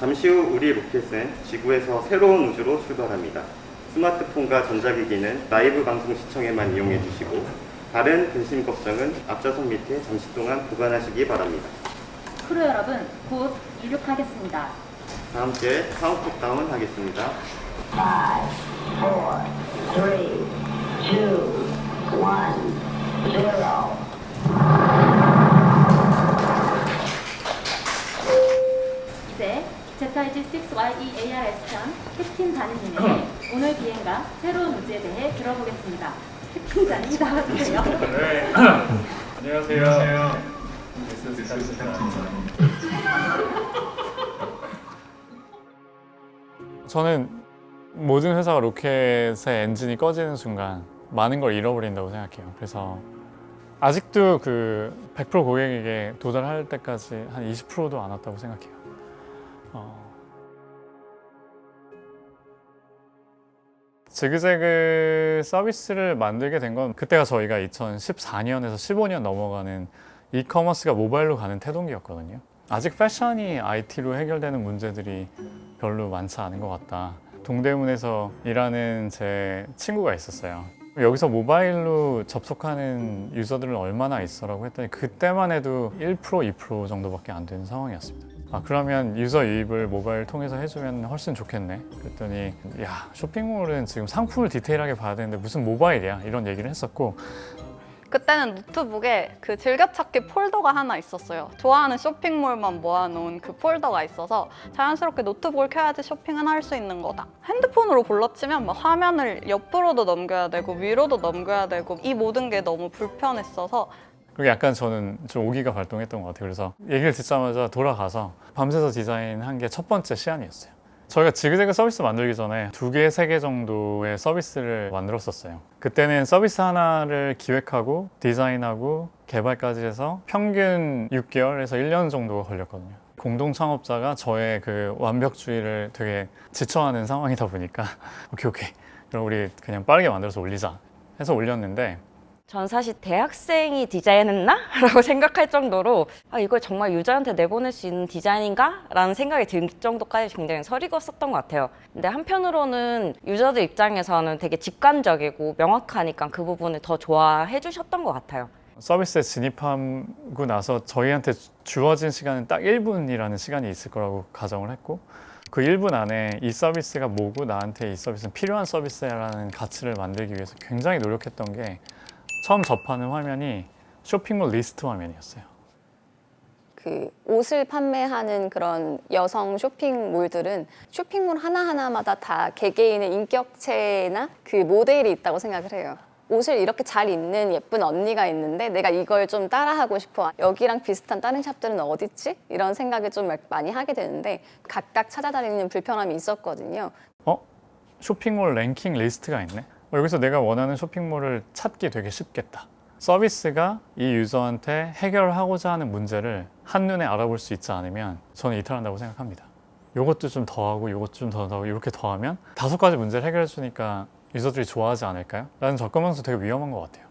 잠시 후 우리 로켓은 지구에서 새로운 우주로 출발합니다. 스마트폰과 전자기기는 라이브 방송 시청에만 이용해 주시고 다른 근심 걱정은 앞좌석 밑에 잠시 동안 보관하시기 바랍니다. 크루 여러분 곧 이륙하겠습니다. 다음 주에 카운트 다운 하겠습니다. 5, 4, 3, 2, 1, 0. 들어보겠습니다. 자니 나와주세요. 네. 안녕하세요. Is 저는 모든 회사가 로켓의 엔진이 꺼지는 순간 많은 걸 잃어버린다고 생각해요. 그래서 아직도 그 100% 고객에게 도달할 때까지 한 20%도 안 왔다고 생각해요. 지그재그 서비스를 만들게 된 건 그때가 저희가 2014년에서 15년 넘어가는 이커머스가 모바일로 가는 태동기였거든요. 아직 패션이 IT로 해결되는 문제들이 별로 많지 않은 것 같다. 동대문에서 일하는 제 친구가 있었어요. 여기서 모바일로 접속하는 유저들은 얼마나 있어라고 했더니 그때만 해도 1% 2% 정도밖에 안 되는 상황이었습니다. 아 그러면 유저 유입을 모바일 통해서 해주면 훨씬 좋겠네. 그랬더니 야 쇼핑몰은 지금 상품을 디테일하게 봐야 되는데 무슨 모바일이야 이런 얘기를 했었고 그때는 노트북에 그 즐겨찾기 폴더가 하나 있었어요. 좋아하는 쇼핑몰만 모아놓은 그 폴더가 있어서 자연스럽게 노트북을 켜야지 쇼핑은 할 수 있는 거다. 핸드폰으로 불러치면 막 화면을 옆으로도 넘겨야 되고 위로도 넘겨야 되고 이 모든 게 너무 불편했어서 그리고 약간 저는 좀 오기가 발동했던 것 같아요. 그래서 얘기를 듣자마자 돌아가서 밤새서 디자인한 게 첫 번째 시안이었어요. 저희가 지그재그 서비스 만들기 전에 두 개, 세 개 정도의 서비스를 만들었었어요. 그때는 서비스 하나를 기획하고 디자인하고 개발까지 해서 평균 6개월에서 1년 정도가 걸렸거든요. 공동 창업자가 저의 그 완벽주의를 되게 지쳐하는 상황이다 보니까 오케이 오케이 그럼 우리 그냥 빠르게 만들어서 올리자 해서 올렸는데 전 사실 대학생이 디자인했나? 라고 생각할 정도로 아 이걸 정말 유저한테 내보낼 수 있는 디자인인가? 라는 생각이 들 정도까지 굉장히 설익었었던 것 같아요. 근데 한편으로는 유저들 입장에서는 되게 직관적이고 명확하니까 그 부분을 더 좋아해 주셨던 것 같아요. 서비스에 진입하고 나서 저희한테 주어진 시간은 딱 1분이라는 시간이 있을 거라고 가정을 했고 그 1분 안에 이 서비스가 뭐고 나한테 이 서비스는 필요한 서비스라는 가치를 만들기 위해서 굉장히 노력했던 게 처음 접하는 화면이 쇼핑몰 리스트 화면이었어요. 그 옷을 판매하는 그런 여성 쇼핑몰들은 쇼핑몰 하나하나마다 다 개개인의 인격체나 그 모델이 있다고 생각을 해요. 옷을 이렇게 잘 입는 예쁜 언니가 있는데 내가 이걸 좀 따라하고 싶어. 여기랑 비슷한 다른 샵들은 어딨지? 이런 생각을 좀 많이 하게 되는데 각각 찾아다니는 불편함이 있었거든요. 어? 쇼핑몰 랭킹 리스트가 있네? 어, 여기서 내가 원하는 쇼핑몰을 찾기 되게 쉽겠다. 서비스가 이 유저한테 해결하고자 하는 문제를 한눈에 알아볼 수 있지 않으면 저는 이탈한다고 생각합니다. 요것도 좀 더하고 요것도 좀더 더하고 이렇게 더하면 다섯 가지 문제를 해결해 주니까 유저들이 좋아하지 않을까요? 라는 접근 방식 되게 위험한 것 같아요.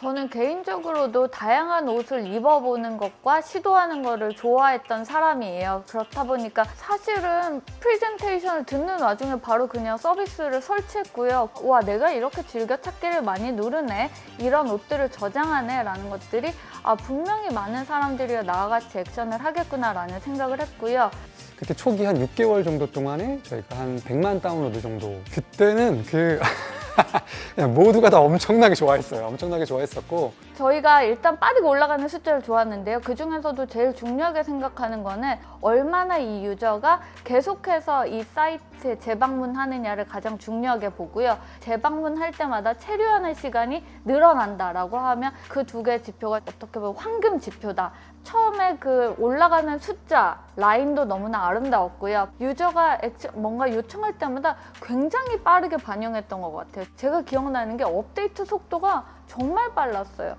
저는 개인적으로도 다양한 옷을 입어보는 것과 시도하는 것을 좋아했던 사람이에요. 그렇다 보니까 사실은 프레젠테이션을 듣는 와중에 바로 그냥 서비스를 설치했고요. 와, 내가 이렇게 즐겨 찾기를 많이 누르네. 이런 옷들을 저장하네. 라는 것들이 아, 분명히 많은 사람들이 나와 같이 액션을 하겠구나 라는 생각을 했고요. 그때 초기 한 6개월 정도 동안에 저희가 한 100만 다운로드 정도. 그때는 그 모두가 다 엄청나게 좋아했어요. 엄청나게 좋아했었고 저희가 일단 빠르게 올라가는 숫자를 좋았는데요. 그 중에서도 제일 중요하게 생각하는 거는 얼마나 이 유저가 계속해서 이 사이트 에 재방문하느냐를 가장 중요하게 보고요. 재방문할 때마다 체류하는 시간이 늘어난다라고 하면 그 두 개의 지표가 어떻게 보면 황금 지표다. 처음에 그 올라가는 숫자 라인도 너무나 아름다웠고요. 유저가 뭔가 요청할 때마다 굉장히 빠르게 반영했던 것 같아요. 제가 기억나는 게 업데이트 속도가 정말 빨랐어요.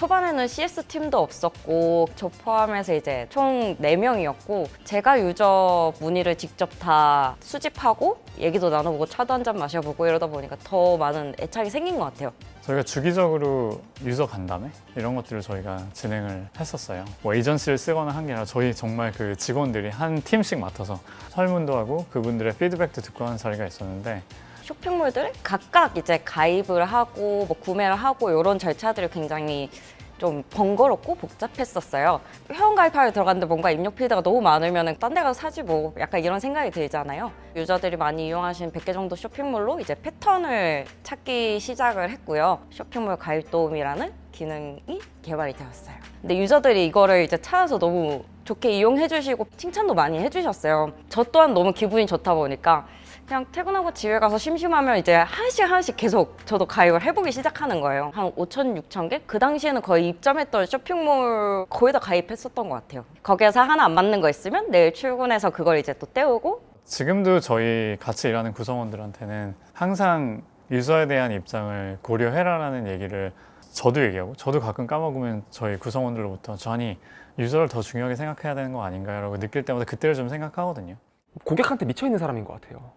초반에는 CS 팀도 없었고 저 포함해서 이제 총 4명이었고 제가 유저 문의를 직접 다 수집하고 얘기도 나눠보고 차도 한 잔 마셔보고 이러다 보니까 더 많은 애착이 생긴 것 같아요. 저희가 주기적으로 유저 간담회 이런 것들을 저희가 진행을 했었어요. 뭐 에이전시를 쓰거나 한 게 아니라 저희 정말 그 직원들이 한 팀씩 맡아서 설문도 하고 그분들의 피드백도 듣고 하는 자리가 있었는데 쇼핑몰들 각각 이제 가입을 하고 뭐 구매를 하고 이런 절차들이 굉장히 좀 번거롭고 복잡했었어요. 회원 가입하러 들어갔는데 뭔가 입력 필드가 너무 많으면 딴 데 가서 사지 뭐 약간 이런 생각이 들잖아요. 유저들이 많이 이용하시는 100개 정도 쇼핑몰로 이제 패턴을 찾기 시작을 했고요. 쇼핑몰 가입 도움이라는 기능이 개발이 되었어요. 근데 유저들이 이거를 이제 찾아서 너무 좋게 이용해 주시고 칭찬도 많이 해 주셨어요. 저 또한 너무 기분이 좋다 보니까 그냥 퇴근하고 집에 가서 심심하면 이제 하나씩 하나씩 계속 저도 가입을 해보기 시작하는 거예요. 한 5천, 6천 개? 그 당시에는 거의 입점했던 쇼핑몰 거의 다 가입했었던 것 같아요. 거기에서 하나 안 맞는 거 있으면 내일 출근해서 그걸 이제 또 때우고 지금도 저희 같이 일하는 구성원들한테는 항상 유저에 대한 입장을 고려해라라는 얘기를 저도 얘기하고 저도 가끔 까먹으면 저희 구성원들로부터 저 아니 유저를 더 중요하게 생각해야 되는 거 아닌가요 라고 느낄 때마다 그때를 좀 생각하거든요. 고객한테 미쳐 있는 사람인 것 같아요.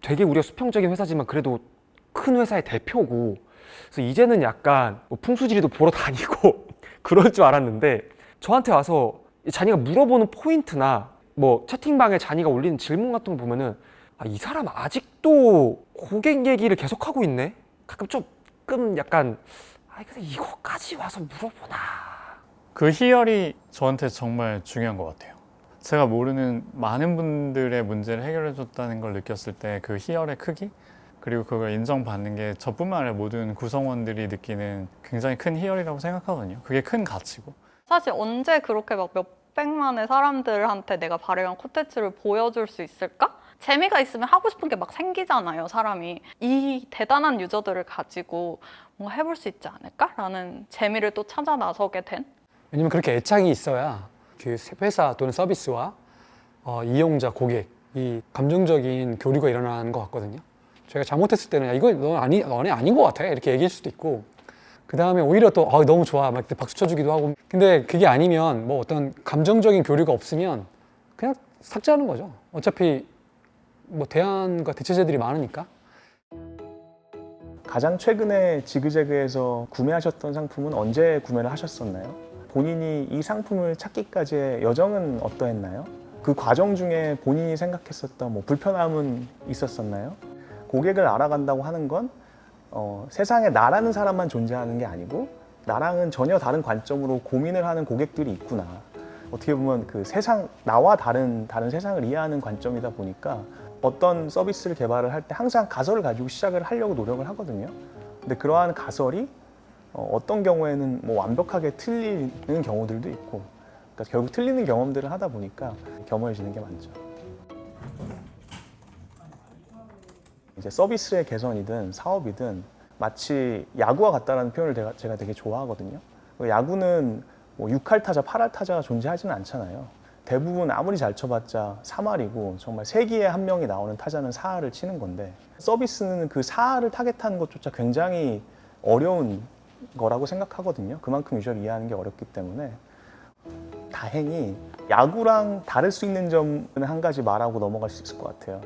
되게 우리가 수평적인 회사지만 그래도 큰 회사의 대표고 그래서 이제는 약간 뭐 풍수지리도 보러 다니고 그럴 줄 알았는데 저한테 와서 자기가 물어보는 포인트나 뭐 채팅방에 자기가 올리는 질문 같은 거 보면은 아, 이 사람 아직도 고객 얘기를 계속하고 있네? 가끔 조금 약간 아 근데 이거까지 와서 물어보나 그 희열이 저한테 정말 중요한 것 같아요. 제가 모르는 많은 분들의 문제를 해결해 줬다는 걸 느꼈을 때 그 희열의 크기 그리고 그걸 인정받는 게 저뿐만 아니라 모든 구성원들이 느끼는 굉장히 큰 희열이라고 생각하거든요. 그게 큰 가치고. 사실 언제 그렇게 막 몇백만의 사람들한테 내가 발행한 콘텐츠를 보여줄 수 있을까? 재미가 있으면 하고 싶은 게 막 생기잖아요, 사람이. 이 대단한 유저들을 가지고 뭔가 해볼 수 있지 않을까라는 재미를 또 찾아 나서게 된 왜냐면 그렇게 애착이 있어야 그 회사 또는 서비스와 어, 이용자, 고객 이 감정적인 교류가 일어나는 것 같거든요. 저희가 잘못했을 때는 야, 이거 너 아니 너네 아닌 것 같아 이렇게 얘기할 수도 있고 그 다음에 오히려 또 아, 너무 좋아 막 박수 쳐주기도 하고 근데 그게 아니면 뭐 어떤 감정적인 교류가 없으면 그냥 삭제하는 거죠. 어차피 뭐 대안과 대체제들이 많으니까. 가장 최근에 지그재그에서 구매하셨던 상품은 언제 구매를 하셨었나요? 본인이 이 상품을 찾기까지의 여정은 어떠했나요? 그 과정 중에 본인이 생각했었던 뭐 불편함은 있었었나요? 고객을 알아간다고 하는 건 어, 세상에 나라는 사람만 존재하는 게 아니고 나랑은 전혀 다른 관점으로 고민을 하는 고객들이 있구나. 어떻게 보면 그 세상 나와 다른 다른 세상을 이해하는 관점이다 보니까 어떤 서비스를 개발을 할 때 항상 가설을 가지고 시작을 하려고 노력을 하거든요. 근데 그러한 가설이 어, 어떤 경우에는 뭐 완벽하게 틀리는 경우들도 있고, 그러니까 결국 틀리는 경험들을 하다 보니까 겸허해지는 게 많죠. 이제 서비스의 개선이든 사업이든 마치 야구와 같다라는 표현을 제가, 되게 좋아하거든요. 그 야구는 뭐 6할 타자, 8할 타자가 존재하지는 않잖아요. 대부분 아무리 잘 쳐봤자 3할이고 정말 세기에 한 명이 나오는 타자는 4할을 치는 건데 서비스는 그 4할을 타겟하는 것조차 굉장히 어려운 거라고 생각하거든요. 그만큼 유저를 이해하는 게 어렵기 때문에 다행히 야구랑 다를 수 있는 점은 한 가지 말하고 넘어갈 수 있을 것 같아요.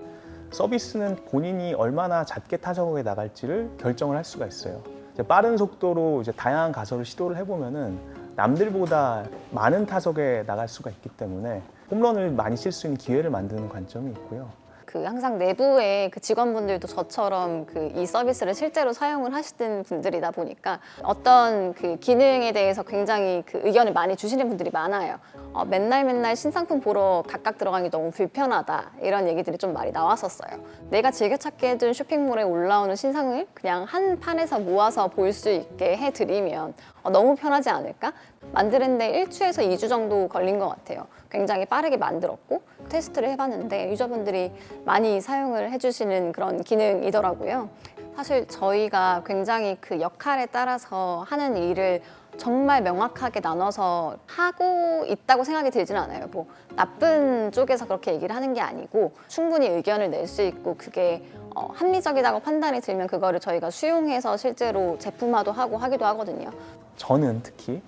서비스는 본인이 얼마나 잦게 타석에 나갈지를 결정을 할 수가 있어요. 빠른 속도로 이제 다양한 가설을 시도를 해보면은 남들보다 많은 타석에 나갈 수가 있기 때문에 홈런을 많이 칠 수 있는 기회를 만드는 관점이 있고요. 그 항상 내부의 그 직원분들도 저처럼 그 이 서비스를 실제로 사용을 하시는 분들이다 보니까 어떤 그 기능에 대해서 굉장히 그 의견을 많이 주시는 분들이 많아요. 어, 맨날 맨날 신상품 보러 각각 들어가기 너무 불편하다 이런 얘기들이 좀 많이 나왔었어요. 내가 즐겨찾기 해둔 쇼핑몰에 올라오는 신상을 그냥 한 판에서 모아서 볼 수 있게 해드리면 어, 너무 편하지 않을까? 만드는데 1주에서 2주 정도 걸린 것 같아요. 굉장히 빠르게 만들었고 테스트를 해봤는데 유저분들이 많이 사용을 해주시는 그런 기능이더라고요. 사실 저희가 굉장히 그 역할에 따라서 하는 일을 정말 명확하게 나눠서 하고 있다고 생각이 들지는 않아요. 뭐 나쁜 쪽에서 그렇게 얘기를 하는 게 아니고 충분히 의견을 낼 수 있고 그게 어, 합리적이라고 판단이 들면 그거를 저희가 수용해서 실제로 제품화도 하고 하기도 하거든요. 저는 특히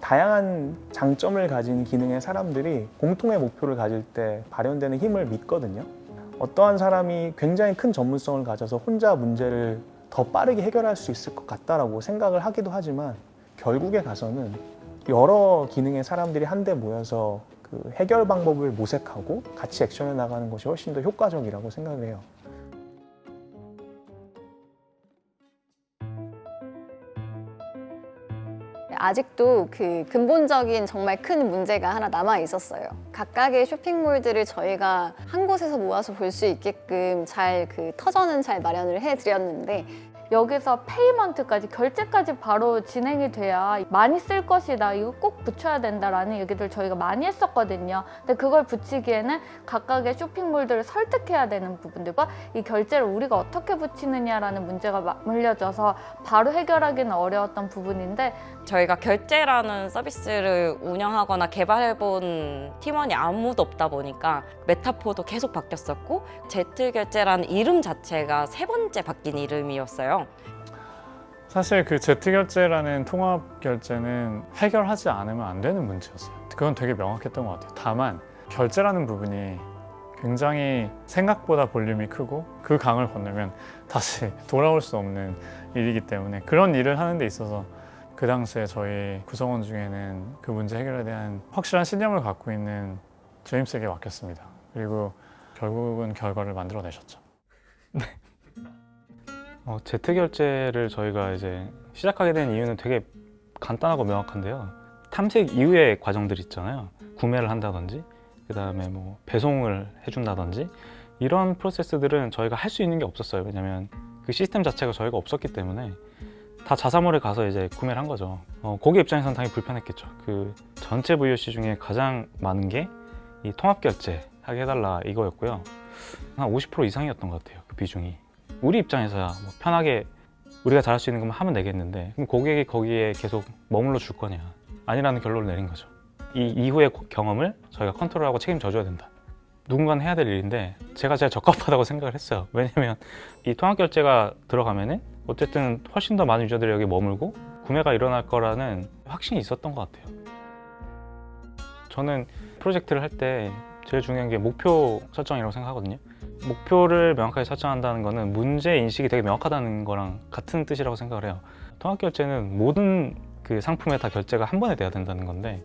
다양한 장점을 가진 기능의 사람들이 공통의 목표를 가질 때 발현되는 힘을 믿거든요. 어떠한 사람이 굉장히 큰 전문성을 가져서 혼자 문제를 더 빠르게 해결할 수 있을 것 같다라고 생각을 하기도 하지만 결국에 가서는 여러 기능의 사람들이 한데 모여서 그 해결 방법을 모색하고 같이 액션해 나가는 것이 훨씬 더 효과적이라고 생각을 해요. 아직도 그 근본적인 정말 큰 문제가 하나 남아 있었어요. 각각의 쇼핑몰들을 저희가 한 곳에서 모아서 볼 수 있게끔 잘 그 터전은 잘 마련을 해드렸는데 여기서 페이먼트까지 결제까지 바로 진행이 돼야 많이 쓸 것이다 이거 꼭 붙여야 된다라는 얘기들 저희가 많이 했었거든요 근데 그걸 붙이기에는 각각의 쇼핑몰들을 설득해야 되는 부분들과 이 결제를 우리가 어떻게 붙이느냐라는 문제가 맞물려져서 바로 해결하기는 어려웠던 부분인데 저희가 결제라는 서비스를 운영하거나 개발해본 팀원이 아무도 없다 보니까 메타포도 계속 바뀌었었고 제트 결제라는 이름 자체가 세 번째 바뀐 이름이었어요. 사실 그 제트 결제라는 통합 결제는 해결하지 않으면 안 되는 문제였어요. 그건 되게 명확했던 것 같아요. 다만 결제라는 부분이 굉장히 생각보다 볼륨이 크고 그 강을 건너면 다시 돌아올 수 없는 일이기 때문에 그런 일을 하는 데 있어서 그 당시에 저희 구성원 중에는 그 문제 해결에 대한 확실한 신념을 갖고 있는 제임스에게 맡겼습니다. 그리고 결국은 결과를 만들어내셨죠. 어, 제트 결제를 저희가 이제 시작하게 된 이유는 되게 간단하고 명확한데요. 탐색 이후의 과정들 있잖아요. 구매를 한다든지, 그 다음에 뭐 배송을 해준다든지 이런 프로세스들은 저희가 할 수 있는 게 없었어요. 왜냐면 그 시스템 자체가 저희가 없었기 때문에 다 자사몰에 가서 이제 구매를 한 거죠. 어, 고객 입장에서는 당연히 불편했겠죠. 그 전체 VOC 중에 가장 많은 게 이 통합 결제 하게 해달라 이거였고요. 한 50% 이상이었던 것 같아요. 그 비중이. 우리 입장에서야 뭐 편하게 우리가 잘할 수 있는 것만 하면 되겠는데 그럼 고객이 거기에 계속 머물러 줄 거냐. 아니라는 결론을 내린 거죠. 이 이후의 고- 경험을 저희가 컨트롤하고 책임져 줘야 된다. 누군가는 해야 될 일인데 제가 제일 적합하다고 생각을 했어요. 왜냐면 이 통합결제가 들어가면은 어쨌든 훨씬 더 많은 유저들이 여기 머물고 구매가 일어날 거라는 확신이 있었던 것 같아요. 저는 프로젝트를 할 때 제일 중요한 게 목표 설정이라고 생각하거든요 목표를 명확하게 설정한다는 거는 문제 인식이 되게 명확하다는 거랑 같은 뜻이라고 생각을 해요. 통합 결제는 모든 그 상품에 다 결제가 한 번에 돼야 된다는 건데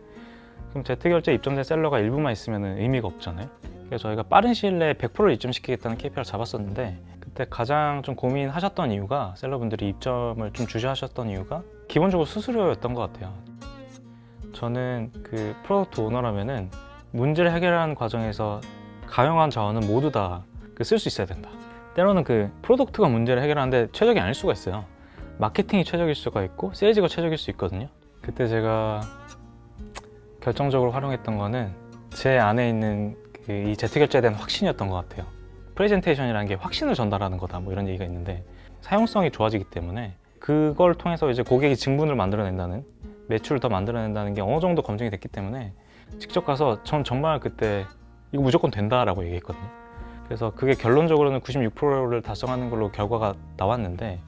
그럼 제트 결제 입점된 셀러가 일부만 있으면 의미가 없잖아요. 그래서 저희가 빠른 시일 내에 100%를 입점시키겠다는 KPI를 잡았었는데 그때 가장 좀 고민하셨던 이유가 셀러분들이 입점을 좀 주저하셨던 이유가 기본적으로 수수료였던 것 같아요. 저는 그 프로덕트 오너라면은 문제를 해결하는 과정에서 가용한 자원은 모두 다 쓸 수 있어야 된다. 때로는 그 프로덕트가 문제를 해결하는데 최적이 아닐 수가 있어요. 마케팅이 최적일 수가 있고 세일즈가 최적일 수 있거든요. 그때 제가 결정적으로 활용했던 거는 제 안에 있는 그 이 제트 결제에 대한 확신이었던 것 같아요. 프레젠테이션이라는 게 확신을 전달하는 거다 뭐 이런 얘기가 있는데 사용성이 좋아지기 때문에 그걸 통해서 이제 고객이 증분을 만들어낸다는 매출을 더 만들어낸다는 게 어느 정도 검증이 됐기 때문에 직접 가서 전 정말 그때 이거 무조건 된다라고 얘기했거든요. 그래서 그게 결론적으로는 96%를 달성하는 걸로 결과가 나왔는데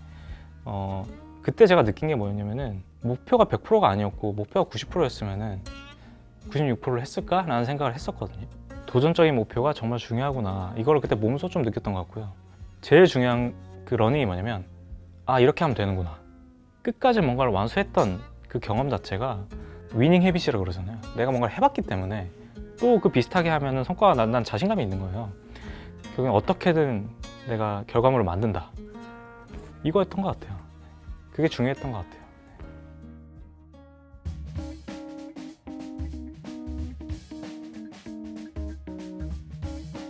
어, 그때 제가 느낀 게 뭐였냐면은 목표가 100%가 아니었고 목표가 90%였으면은 96%를 했을까라는 생각을 했었거든요. 도전적인 목표가 정말 중요하구나. 이걸 그때 몸소 좀 느꼈던 것 같고요. 제일 중요한 그 러닝이 뭐냐면 아 이렇게 하면 되는구나. 끝까지 뭔가를 완수했던 그 경험 자체가 위닝 헤빗이라고 그러잖아요. 내가 뭔가를 해봤기 때문에 또 그 비슷하게 하면은 성과가 난다는 자신감이 있는 거예요. 결국엔 어떻게든 내가 결과물을 만든다. 이거였던 것 같아요. 그게 중요했던 것 같아요.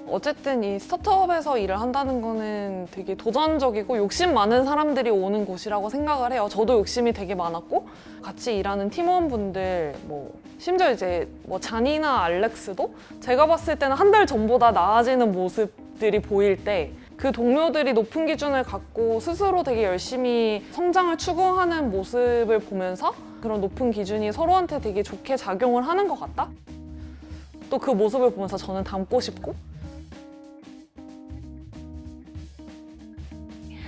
어쨌든 이 스타트업에서 일을 한다는 거는 되게 도전적이고 욕심 많은 사람들이 오는 곳이라고 생각을 해요. 저도 욕심이 되게 많았고 같이 일하는 팀원분들 뭐 심지어 이제 뭐 잔이나 알렉스도 제가 봤을 때는 한 달 전보다 나아지는 모습 들이 보일 때 그 동료들이 높은 기준을 갖고 스스로 되게 열심히 성장을 추구하는 모습을 보면서 그런 높은 기준이 서로한테 되게 좋게 작용을 하는 것 같다? 또 그 모습을 보면서 저는 닮고 싶고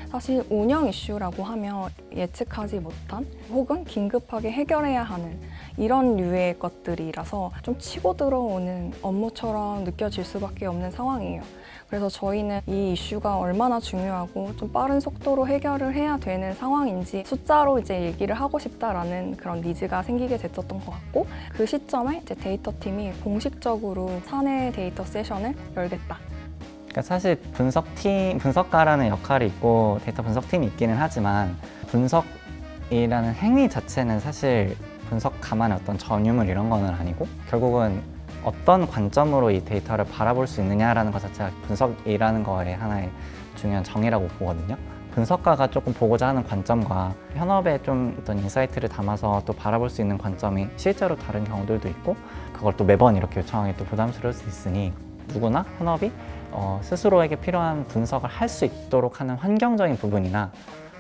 사실 운영 이슈라고 하면 예측하지 못한 혹은 긴급하게 해결해야 하는 이런 류의 것들이라서 좀 치고 들어오는 업무처럼 느껴질 수밖에 없는 상황이에요. 그래서 저희는 이 이슈가 얼마나 중요하고 좀 빠른 속도로 해결을 해야 되는 상황인지 숫자로 이제 얘기를 하고 싶다라는 그런 니즈가 생기게 됐었던 것 같고 그 시점에 이제 데이터 팀이 공식적으로 사내 데이터 세션을 열겠다. 그러니까 사실 분석팀, 분석가라는 역할이 있고 데이터 분석팀이 있기는 하지만 분석 이라는 행위 자체는 사실 분석가만의 어떤 전유물 이런 거는 아니고 결국은 어떤 관점으로 이 데이터를 바라볼 수 있느냐라는 것 자체가 분석이라는 거의 하나의 중요한 정의라고 보거든요. 분석가가 조금 보고자 하는 관점과 현업에 좀 어떤 인사이트를 담아서 또 바라볼 수 있는 관점이 실제로 다른 경우들도 있고 그걸 또 매번 이렇게 요청하기 또 부담스러울 수 있으니 누구나 현업이 어, 스스로에게 필요한 분석을 할 수 있도록 하는 환경적인 부분이나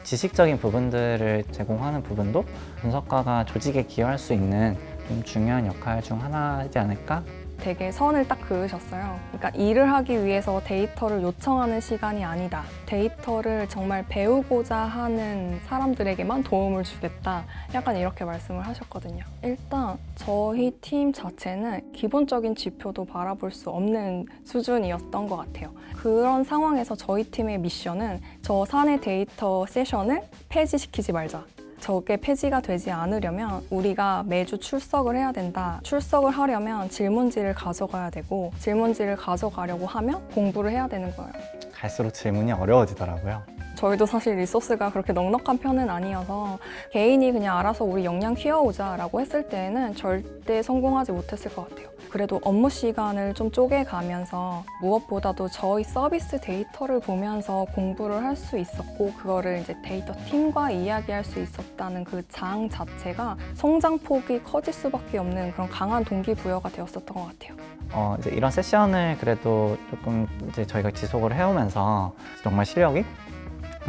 지식적인 부분들을 제공하는 부분도 분석가가 조직에 기여할 수 있는 좀 중요한 역할 중 하나이지 않을까 되게 선을 딱 그으셨어요. 그러니까 일을 하기 위해서 데이터를 요청하는 시간이 아니다. 데이터를 정말 배우고자 하는 사람들에게만 도움을 주겠다. 약간 이렇게 말씀을 하셨거든요. 일단 저희 팀 자체는 기본적인 지표도 바라볼 수 없는 수준이었던 것 같아요. 그런 상황에서 저희 팀의 미션은 저 사내 데이터 세션을 폐지시키지 말자. 저게 폐지가 되지 않으려면 우리가 매주 출석을 해야 된다. 출석을 하려면 질문지를 가져가야 되고 질문지를 가져가려고 하면 공부를 해야 되는 거예요. 갈수록 질문이 어려워지더라고요. 저희도 사실 리소스가 그렇게 넉넉한 편은 아니어서 개인이 그냥 알아서 우리 역량 키워오자라고 했을 때는 절대 성공하지 못했을 것 같아요. 그래도 업무 시간을 좀 쪼개가면서 무엇보다도 저희 서비스 데이터를 보면서 공부를 할 수 있었고 그거를 이제 데이터 팀과 이야기할 수 있었다는 그 장 자체가 성장폭이 커질 수밖에 없는 그런 강한 동기부여가 되었었던 것 같아요. 어, 이제 이런 세션을 그래도 조금 이제 저희가 지속을 해오면서 정말 실력이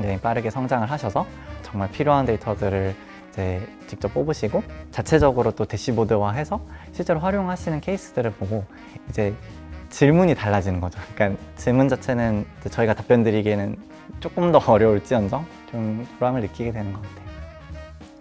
굉장히 빠르게 성장을 하셔서 정말 필요한 데이터들을 이제 직접 뽑으시고 자체적으로 또 대시보드화해서 실제로 활용하시는 케이스들을 보고 이제 질문이 달라지는 거죠. 그러니까 질문 자체는 저희가 답변 드리기에는 조금 더 어려울지언정 좀 보람을 느끼게 되는 것 같아요.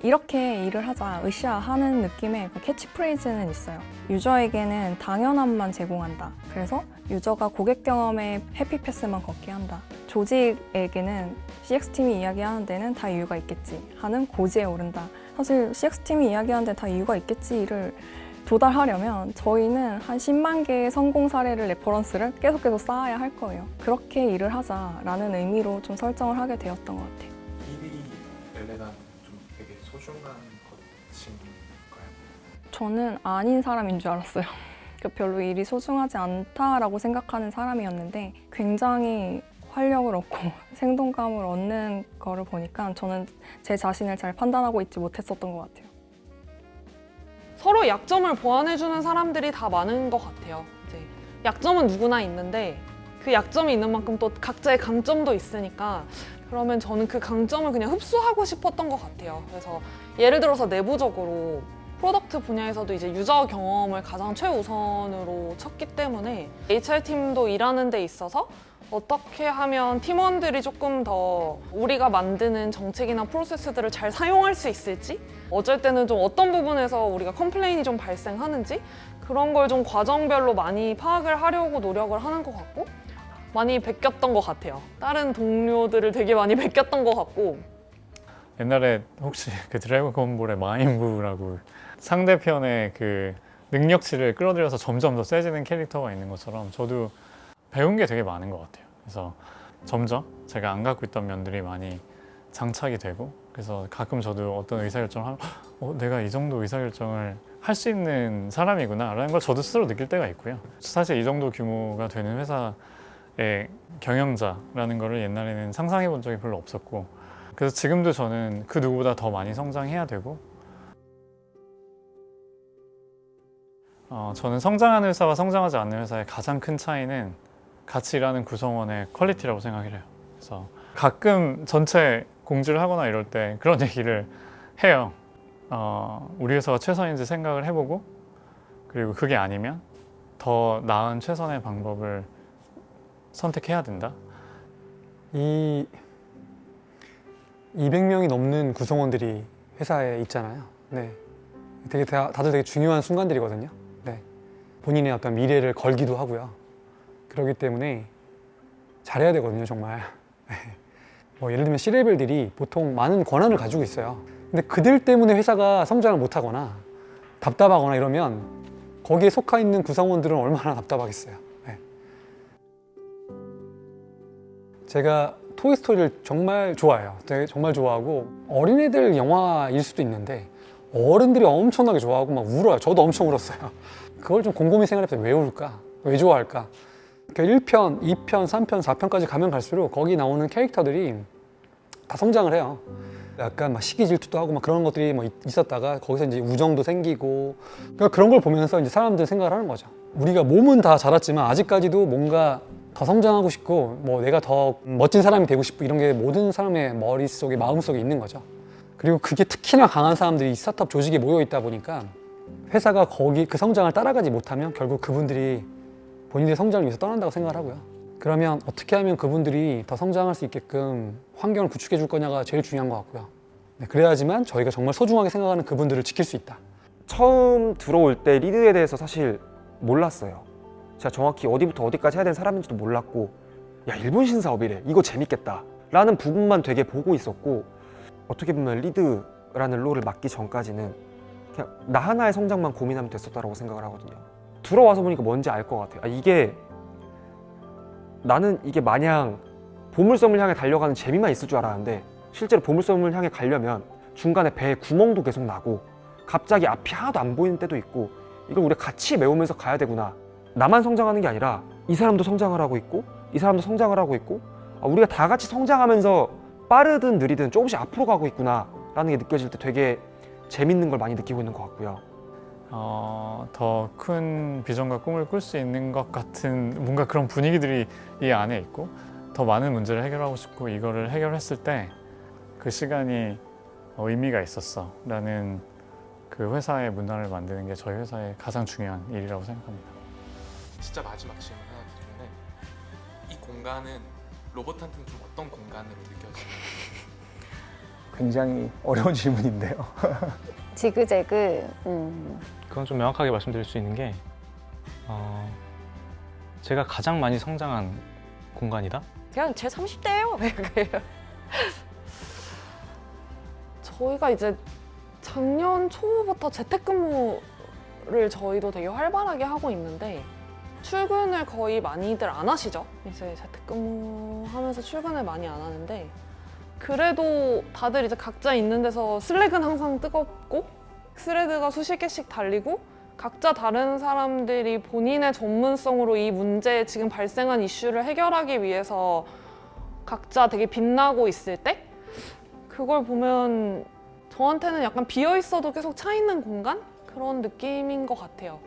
이렇게 일을 하자 으쌰 하는 느낌의 그 캐치프레이즈는 있어요. 유저에게는 당연함만 제공한다. 그래서 유저가 고객 경험에 해피패스만 걷게 한다. 조직에게는 CX팀이 이야기하는 데는 다 이유가 있겠지 하는 고지에 오른다. 사실 CX팀이 이야기하는 데 다 이유가 있겠지를 도달하려면 저희는 한 10만 개의 성공 사례를 레퍼런스를 계속해서 쌓아야 할 거예요. 그렇게 일을 하자라는 의미로 좀 설정을 하게 되었던 것 같아요. 일이 연애가 좀 되게 소중한 것인가요? 저는 아닌 사람인 줄 알았어요. 그 별로 일이 소중하지 않다라고 생각하는 사람이었는데 굉장히 활력을 얻고 생동감을 얻는 거를 보니까 저는 제 자신을 잘 판단하고 있지 못했었던 것 같아요. 서로 약점을 보완해주는 사람들이 다 많은 것 같아요. 이제 약점은 누구나 있는데 그 약점이 있는 만큼 또 각자의 강점도 있으니까 그러면 저는 그 강점을 그냥 흡수하고 싶었던 것 같아요. 그래서 예를 들어서 내부적으로 프로덕트 분야에서도 이제 유저 경험을 가장 최우선으로 쳤기 때문에 HR팀도 일하는 데 있어서 어떻게 하면 팀원들이 조금 더 우리가 만드는 정책이나 프로세스들을 잘 사용할 수 있을지 어쩔 때는 좀 어떤 부분에서 우리가 컴플레인이 좀 발생하는지 그런 걸 좀 과정별로 많이 파악을 하려고 노력을 하는 것 같고 많이 베꼈던 것 같아요. 다른 동료들을 되게 많이 베꼈던 것 같고 옛날에 혹시 그 드래곤볼의 마인부라고 상대편의 그 능력치를 끌어들여서 점점 더 세지는 캐릭터가 있는 것처럼 저도 배운 게 되게 많은 것 같아요. 그래서 점점 제가 안 갖고 있던 면들이 많이 장착이 되고 그래서 가끔 저도 어떤 의사결정을 하면 어, 내가 이 정도 의사결정을 할 수 있는 사람이구나 라는 걸 저도 스스로 느낄 때가 있고요. 사실 이 정도 규모가 되는 회사의 경영자라는 거를 옛날에는 상상해 본 적이 별로 없었고 그래서 지금도 저는 그 누구보다 더 많이 성장해야 되고 어, 저는 성장하는 회사와 성장하지 않는 회사의 가장 큰 차이는 같이 일하는 구성원의 퀄리티라고 생각을 해요. 그래서 가끔 전체 공지를 하거나 이럴 때 그런 얘기를 해요. 어, 우리 회사가 최선인지 생각을 해보고 그리고 그게 아니면 더 나은 최선의 방법을 선택해야 된다. 이 200명이 넘는 구성원들이 회사에 있잖아요. 네. 되게 다, 다들 되게 중요한 순간들이거든요. 네. 본인의 어떤 미래를 걸기도 하고요. 그렇기 때문에 잘해야 되거든요, 정말. 네. 뭐 예를 들면 C레벨들이 보통 많은 권한을 가지고 있어요. 근데 그들 때문에 회사가 성장을 못하거나 답답하거나 이러면 거기에 속하 있는 구성원들은 얼마나 답답하겠어요. 네. 제가 토이스토리를 정말 좋아해요. 되게 정말 좋아하고 어린애들 영화일 수도 있는데 어른들이 엄청나게 좋아하고 막 울어요. 저도 엄청 울었어요. 그걸 좀 곰곰이 생각해보세요. 왜 울까? 왜 좋아할까? 그러니까 1편, 2편, 3편, 4편까지 가면 갈수록 거기 나오는 캐릭터들이 다 성장을 해요. 약간 막 시기 질투도 하고 막 그런 것들이 뭐 있- 있었다가 거기서 이제 우정도 생기고 그러니까 그런 걸 보면서 이제 사람들 생각을 하는 거죠. 우리가 몸은 다 자랐지만 아직까지도 뭔가 더 성장하고 싶고 뭐 내가 더 멋진 사람이 되고 싶고 이런 게 모든 사람의 머릿속에 마음속에 있는 거죠. 그리고 그게 특히나 강한 사람들이 이 스타트업 조직에 모여 있다 보니까 회사가 거기 그 성장을 따라가지 못하면 결국 그분들이 본인의 성장을 위해서 떠난다고 생각을 하고요. 그러면 어떻게 하면 그분들이 더 성장할 수 있게끔 환경을 구축해 줄 거냐가 제일 중요한 것 같고요. 네, 그래야지만 저희가 정말 소중하게 생각하는 그분들을 지킬 수 있다. 처음 들어올 때 리드에 대해서 사실 몰랐어요. 제가 정확히 어디부터 어디까지 해야 되는 사람인지도 몰랐고, 야 일본 신사업이래. 이거 재밌겠다. 라는 부분만 되게 보고 있었고, 어떻게 보면 리드라는 롤을 맡기 전까지는 그냥 나 하나의 성장만 고민하면 됐었다라고 생각을 하거든요. 들어와서 보니까 뭔지 알 것 같아요. 아, 이게 나는 이게 마냥 보물섬을 향해 달려가는 재미만 있을 줄 알았는데 실제로 보물섬을 향해 가려면 중간에 배에 구멍도 계속 나고 갑자기 앞이 하나도 안 보이는 때도 있고 이걸 우리가 같이 메우면서 가야 되구나 나만 성장하는 게 아니라 이 사람도 성장을 하고 있고 이 사람도 성장을 하고 있고 아, 우리가 다 같이 성장하면서 빠르든 느리든 조금씩 앞으로 가고 있구나 라는 게 느껴질 때 되게 재밌는 걸 많이 느끼고 있는 것 같고요 어, 더 큰 비전과 꿈을 꿀 수 있는 것 같은 뭔가 그런 분위기들이 이 안에 있고 더 많은 문제를 해결하고 싶고 이거를 해결했을 때 그 시간이 어, 의미가 있었어 라는 그 회사의 문화를 만드는 게 저희 회사의 가장 중요한 일이라고 생각합니다. 진짜 마지막 질문 하나 드리면은 이 공간은 로봇한테는 좀 어떤 공간으로 느껴지나요? 굉장히 어려운 질문인데요. 지그재그 음, 그건 좀 명확하게 말씀드릴 수 있는 게 어, 제가 가장 많이 성장한 공간이다. 그냥 제 30대예요. 그래요. 저희가 이제 작년 초부터 재택근무를 저희도 되게 활발하게 하고 있는데 출근을 거의 많이들 안 하시죠. 이제 재택근무하면서 출근을 많이 안 하는데 그래도 다들 이제 각자 있는 데서 슬랙은 항상 뜨겁고 스레드가 수십 개씩 달리고 각자 다른 사람들이 본인의 전문성으로 이 문제 지금 발생한 이슈를 해결하기 위해서 각자 되게 빛나고 있을 때 그걸 보면 저한테는 약간 비어 있어도 계속 차 있는 공간 그런 느낌인 것 같아요.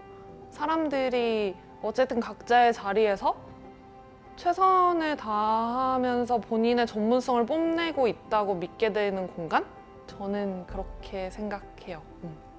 사람들이 어쨌든 각자의 자리에서 최선을 다하면서 본인의 전문성을 뽐내고 있다고 믿게 되는 공간? 저는 그렇게 생각해요. 음.